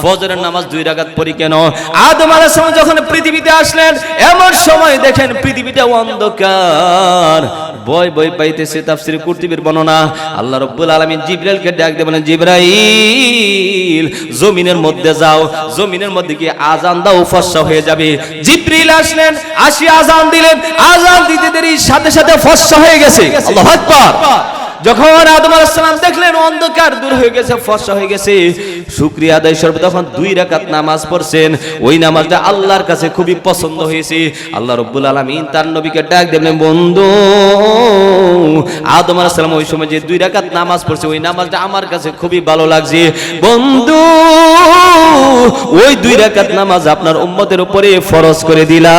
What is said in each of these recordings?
ফজরের নামাজ দুই রাকাত পড়ি কেন? আদম আলাইহিস যখন পৃথিবীতে আসলেন, এমন সময় দেখেন পৃথিবীটা অন্ধকার। বয় বয় পাইতেছে তাফসীর কুরতুবীর বর্ণনা। আল্লাহ রাব্বুল আলামিন জিবরাইলকে ডাক দিয়ে বলেন, জিবরাইল, জমিনের মধ্যে যাও। জমিনের মধ্যে গিয়ে আজান দাও ফসা হয়ে যাবে। জিবরিল আসলেন, আসি আজান দিলেন। আজান দিতে দেরি, সাথে সাথে ফসা হয়ে গেছে। আল্লাহু আকবার। যখন আদম আলাইসালাম দেখলেন অন্ধকার দূর হয়ে গেছে ফসা হয়ে গেছে। শুক্রিয়া আদায় তখন দুই রাকাত নামাজ পড়ছেন। ওই নামাজটা আল্লাহর কাছে খুবই পছন্দ হয়েছে। আল্লাহ রব্বুল আলমিন তার নবীকে ডাক দেবেন, বন্ধু, আদম আলাইসালাম ওই সময় যে দুই রাকাত নামাজ পড়ছে, ওই নামাজটা আমার কাছে খুবই ভালো লাগছে। বন্ধু, ওই দুই রাকাত নামাজ আপনার উম্মতের উপরে ফরজ করে দিলা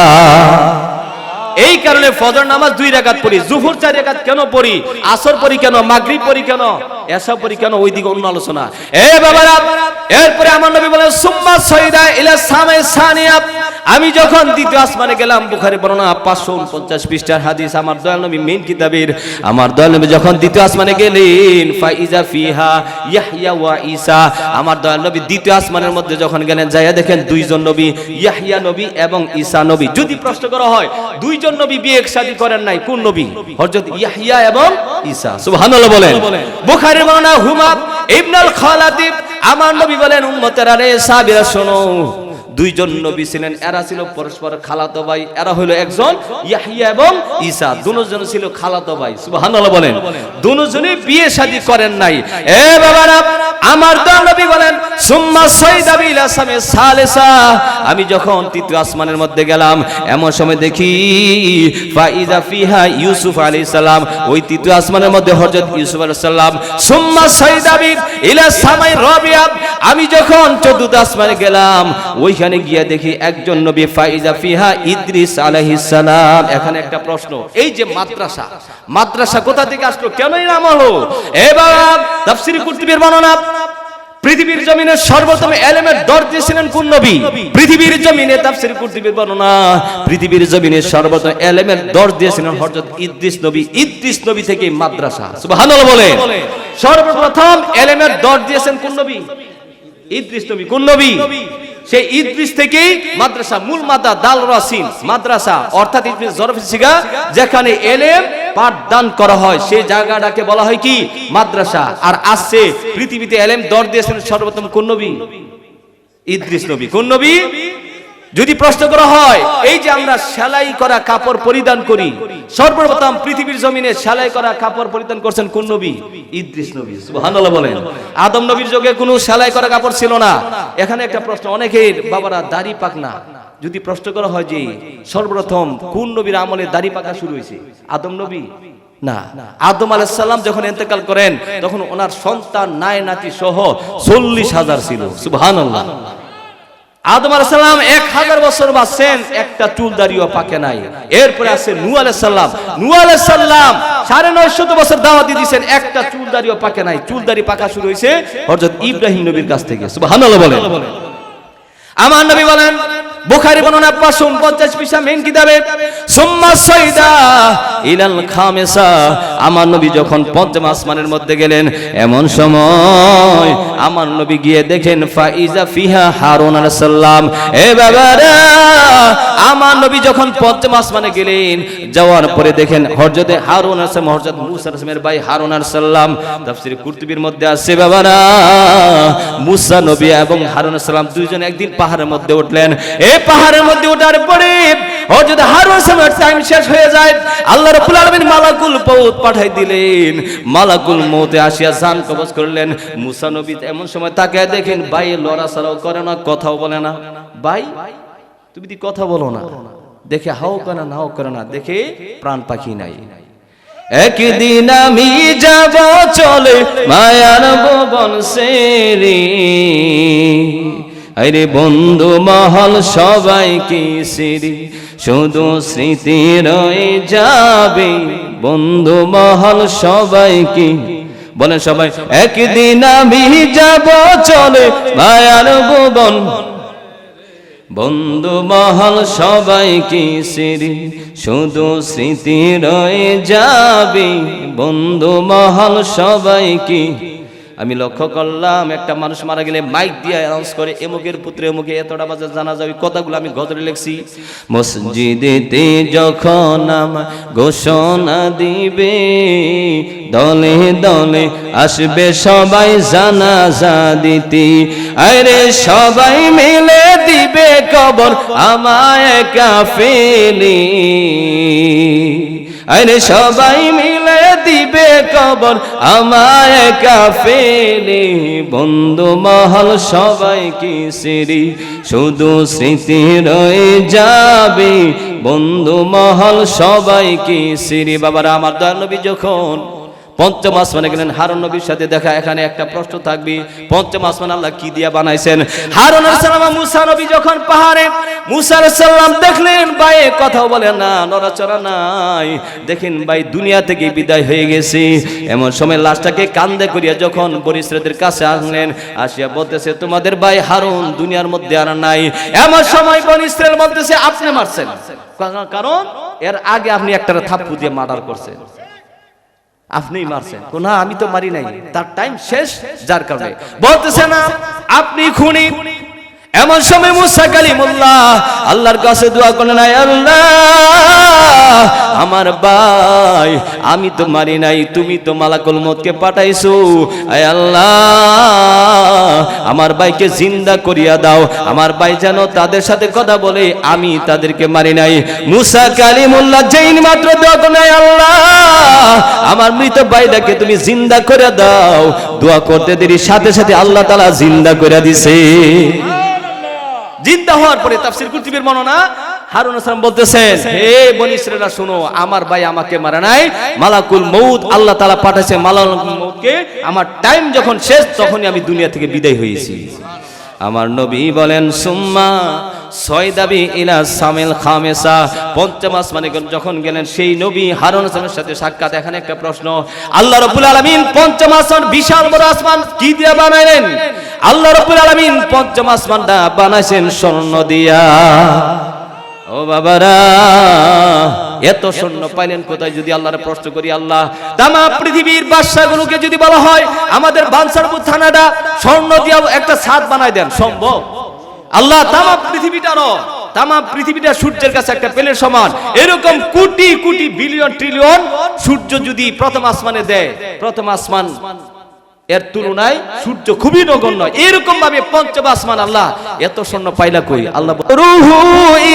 এই কারণে ফজর নামাজ দুই রাকাত পড়ি, জুহুর চার রাকাত কেন পড়ি, আসর পড়ি কেন, মাগরিব পড়ি কেন? এসা পড়ি কেন ওই দিকে অন্য আলোচনা? এ বাবারা এরপরে আমার নবী বলেন সুম্মা সৈদা ইলা সামে সানিয়া। আমি যখন দ্বিতীয় আসমানে গেলাম বুখারী বর্ণনা 549 পৃষ্ঠার হাদিস আমার দয়াল নবী মেইন কিতাবের আমার দয়াল নবী যখন দ্বিতীয় আসমানে গেলেন ফাইজা ফিহা ইয়াহইয়া ওয়া ঈসা আমার দয়াল নবী দ্বিতীয় আসমানের মধ্যে যখন গেলেন যাইয়া দেখেন দুইজন নবী ইয়াহইয়া নবী এবং ঈসা নবী। যদি প্রশ্ন করা হয় দুইজন নবী বিয়ে শাদী করেন নাই কোন নবী? হযরত ইয়াহইয়া এবং ঈসা। সুবহানাল্লাহ বলেন। বর্ণনা হুমাব ইবনাল খালাদিব আমার নবী বলেন উম্মতেরা আরে সাবিরা শোনো। দুইজন নবী ছিলেন, এরা ছিল পরস্পর খালাতো ভাই, এরা হলো একজন ইয়াহিয়া এবং ঈসা। দুজন ছিল খালাতো ভাই, সুবহানাল্লাহ বলেন। দুজনই বিয়ে শাদী করেন নাই। এ বাবারা, আমার দল নবী বলেন, সুম্মা সাইদা বিল আসামে সালেসা। আমি যখন তৃতীয় আসমানের মধ্যে গেলাম, এমন সময় দেখি ফাইজা ফিহা ইউসুফ আলাইহিস সালাম, ওই তৃতীয় আসমানের মধ্যে হযরত ইউসুফ আলাইহিস সালাম, সুম্মা সাইদা বিল ইলা সামাই রাবিয়া আমি যখন চতুর্থ আসমানে গেলাম, ওইখানে গিয়ে দেখি একজন নবী ফাইজা ফিহা ইদ্রিস সালাম। এখানে একটা প্রশ্ন, এই যে মাদ্রাসা মাদ্রাসা কোথা থেকে আসলো? কেন এই নাম হলো? এবার তাফসীর কুরতুবীর বর্ণনা, পৃথিবীর জমিনে সর্বপ্রথম এলেমের দর দিয়েছিলেন কোন নবী? পৃথিবীর জমিনে তাফসীর কুরতুবীর বর্ণনা, পৃথিবীর জমিনে সর্বপ্রথম এলেমের দর দিয়েছিলেন হযরত ইদ্রিস নবী। ইদ্রিস নবী থেকে মাদ্রাসা, সুবহানাল্লাহ বলে। সর্বপ্রথম এলেমের দর দিয়েছেন কোন নবী? ইদ্রিস নবী, কোন নবী? সেই ইদ্রিস থেকেই মাদ্রাসা, মূল মাদা দাল রাসিন মাদ্রাসা, অর্থাৎ ইদ্রিস জরফিসিগা যেখানে এলেম পাঠদান করা হয়। সেই জায়গাটাকে বলা হয় কি? মাদ্রাসা। আর আসছে পৃথিবীতে এলেম দর দিয়েছেন সর্বপ্রথম কোন নবী? ইদ্রিস নবী। কোন নবী? যদি প্রশ্ন করা হয়, এই যে আমরা সেলাই করা কাপড় পরিধান করি, সর্বপ্রথম পৃথিবীর জমিনে সেলাই করা কাপড় পরিধান করছেন কোন নবী? ইদ্রিস নবী, সুবহানাল্লাহ বলেন। আদম নবীর যুগে কোনো সেলাই করা কাপড় ছিল না। এখানে একটা প্রশ্ন, অনেকের বাবারা দাড়ি পাক না। যদি প্রশ্ন করা হয় যে, সর্বপ্রথম কোন নবীর আমলে দাড়ি পাকা শুরু হয়েছে? আদম নবী? না। আদম আলাইসাল্লাম যখন ইন্তেকাল করেন, তখন ওনার সন্তান নাই নাতি সহ চল্লিশ হাজার ছিল, সুবহানাল্লাহ। আদম আলাইসাল্লাম এক হাজার বছর বাঁচছেন একটা চুল দাড়িও পাকে নাই। এরপরে আছে নু আলাইসাল্লাম নু আলাইসাল্লাম সাড়ে নয়শত বছর দাওয়াতি দিয়েছেন একটা চুল দাড়িও পাকে নাই। চুল দাড়ি পাকা শুরু হয়েছে হযরত ইব্রাহিম নবীর কাছ থেকে। সুবহানাল্লাহ বলেন। আমার নবী বলেন বুখারী বর্ণনা 550 পৃষ্ঠা মেন কিতাবে, সুম্মা সাইদা ইলাল খামেসা। আমার নবী যখন পঞ্চম আসমানের মধ্যে গেলেন, এমন সময় আমার নবী গিয়ে দেখেন, ফাইজা ফিহা হারুন আলাইহিস এ বাবারা! আমার নবী যখন পঞ্চম আসমানে গেলেন, যাওয়ার পরে দেখেন, হযরত হারুন সালাম হযরত মুসা আলাইহিস ভাই হারুন আলাইহিস সালাম। তাফসীর কুরতুবীর মধ্যে আছে, বাবারা! মুসা নবী এবং হারুন আলাইহিস দুইজন একদিন পাহাড়ের মধ্যে উঠলেন। পাহাড়ের মধ্যে ওঠার পরে হযরত হারুন সালামের টাইম শেষ হয়ে যায়। আল্লাহ রাব্বুল আলামিন মালাকুল মউত পাঠাই দিলেন। মালাকুল মউতে আসিয়া জান কবজ করলেন। মুসা নবী এমন সময় দেখেন, ভাই করে না, কথাও বলে না। ভাই, তুমি কি কথা বলো না? দেখে হাও করে না, নাও করে না, দেখে প্রাণ পাখি নাই। একদিন আমি যাব চলে মায়ার ভবন সেরে। আরে বন্ধু মহল সবাই কি সিরি শুধু স্মৃতি রয়ে যাবে। বন্ধু মহল সবাই কি বলেন সবাই, একদিন আমি যাব চলে মায়ার ভবন। বন্ধু মহল সবাই কি সিরি শুধু স্মৃতি রয়ে যাবে। বন্ধু মহল সবাই কি আমি লক্ষ্য করলাম, একটা মানুষ মারা গেলে মাইক দিয়ে অ্যানাউন্স করে, এমুকের পুত্র, এমুকে এতটা বাজে জানা যাবে কথাগুলো আমি গদরে লিখছি। মসজিদেতে যখন আমার ঘোষণা দিবে, দলে দলে আসবে সবাই জানা জানাজা দিতে। আরে সবাই মিলে দিবে কবর আমায় কাফেলি। আরে সবাই মিলে কবর আমায় কাফেরি, বন্ধু মহল সবাই কি সিরি শুধু স্মৃতি রয়ে যাবে, বন্ধু মহল সবাই কি সিরি বাবারা, আমার দয়াল নবী যখন পঞ্চম আসমানে গেলেন হারুন নবীর সাথে দেখা, এখানে একটা প্রশ্ন থাকবে, পঞ্চম আসমান আল্লাহ কি দিয়া বানাইছেন? হারুন সালাম, মুসা নবী যখন পাহাড়ে, মুসা সাল্লাম দেখলেন, ভাই কথাও বলে না, নড়াচড়া নাই। দেখেন ভাই, দুনিয়া থেকে বিদায় হয়ে গেছে। এমন সময় লাশটাকে কান্দে করিয়া যখন বরিশ্রদের কাছে আসলেন, আসিয়া বলতেছে, তোমাদের ভাই হারুন দুনিয়ার মধ্যে আর নাই। এমন সময় বনিশ্রের বলতেছে, আপনি মারছেন। কারণ, এর আগে আপনি একটা থাপ্পু দিয়ে মার্ডার করছেন। আপনিই মারছেন। না আমি তো মারি নাই। তার টাইম শেষ যার কারণে। বলতেছে না আপনি খুনি। এমন সময় মুসা কালিমুল্লাহ আল্লাহর কাছে দোয়া করলেন আল্লাহ আমার ভাই আমি তো মারি নাই তুমি তো মালাকুল মতকে পাঠাইছো। আয় আল্লাহ আমার ভাইকে জিন্দা করিয়া দাও। আমার ভাই যেন তাদের সাথে কথা বলে আমি তাদেরকে মারি নাই। মুসা কালিমুল্লাহ জেইন মাত্র করলেন আল্লাহ আমার মৃত ভাইটাকে তুমি জিন্দা করে দাও। দোয়া করতে দেরি সাথে সাথে আল্লাহ তালা জিন্দা করে দিছে। জিন্দা হওয়ার পরে তাফসির কুর্তিবের বর্ণনা হারুন আসলাম বলতেছেন হে বনি ইসরায়েলরা শোনো আমার ভাই আমাকে মারা নাই। মালাকুল মউত আল্লাহ তাআলা পাঠাইছে মালাকুল মউতকে। আমার টাইম যখন শেষ তখনই আমি দুনিয়া থেকে বিদায় হয়েছি। আমার নবী বলেন সুম্মা ছয় দাবি ইলা সামিল খামেসা। পঞ্চম আসমানে যখন গেলেন সেই নবী হারুন আসলামের সাথে সাক্ষাৎ। এখানে একটা প্রশ্ন আল্লাহ রাব্বুল আলামিন পঞ্চম আসমান বিশাল বড় আসমান কি দিয়ে বানাইলেন? আল্লাহ রাব্বুল আলামিন পঞ্চম আসমানটা বানাইছেন স্বর্ণ দিয়া। ও বাবারা, এত স্বর্ণ পাইলেন কোথায় যদি আল্লাহর প্রশ্ন করি, আল্লাহ? তামা পৃথিবীর বাদশাগুলোকে যদি বলা হয়, আমাদের বানসারপুর থানাটা স্বর্ণ দিয়া একটা ছাদ বানাই দেন, সম্ভব? আল্লাহ, তামা পৃথিবীটারও, তামা পৃথিবীটা সূর্যের কাছে একটা পেলের সমান। এরকম কোটি কোটি বিলিয়ন ট্রিলিয়ন সূর্য যদি প্রথম আসমানে দেয়, প্রথম আসমান এর তুলনায় সূর্য খুবই নগণ্য। এরকম ভাবে পঞ্চম আসমান আল্লাহ। এত স্বর্ণ পাইলা কই? আল্লাহ রুহু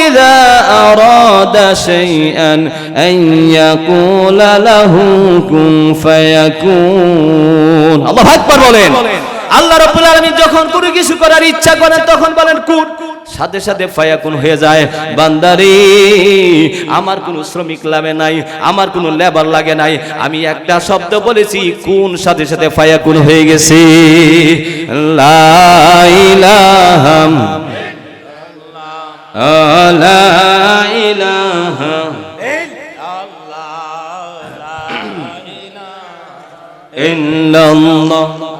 ইযা আরাদা শাইআন আন ইয়াকুলা লাহু কুন ফায়াকুন। আল্লাহ আকবার বলেন। আল্লাহ রাব্বুল আলামিন যখন কোনো কিছু করার ইচ্ছা করেন তখন বলেন কুন? সাথে সাথে ফায়াকুন হয়ে যায়। বান্দারে, আমার কোনো শ্রমিক লাগে নাই, আমার কোনো লেবার লাগে নাই। আমি একটা শব্দ বলেছি, কোন সাথে সাথে ফায়াকুন হয়ে গেছে? লা ইলাহা লা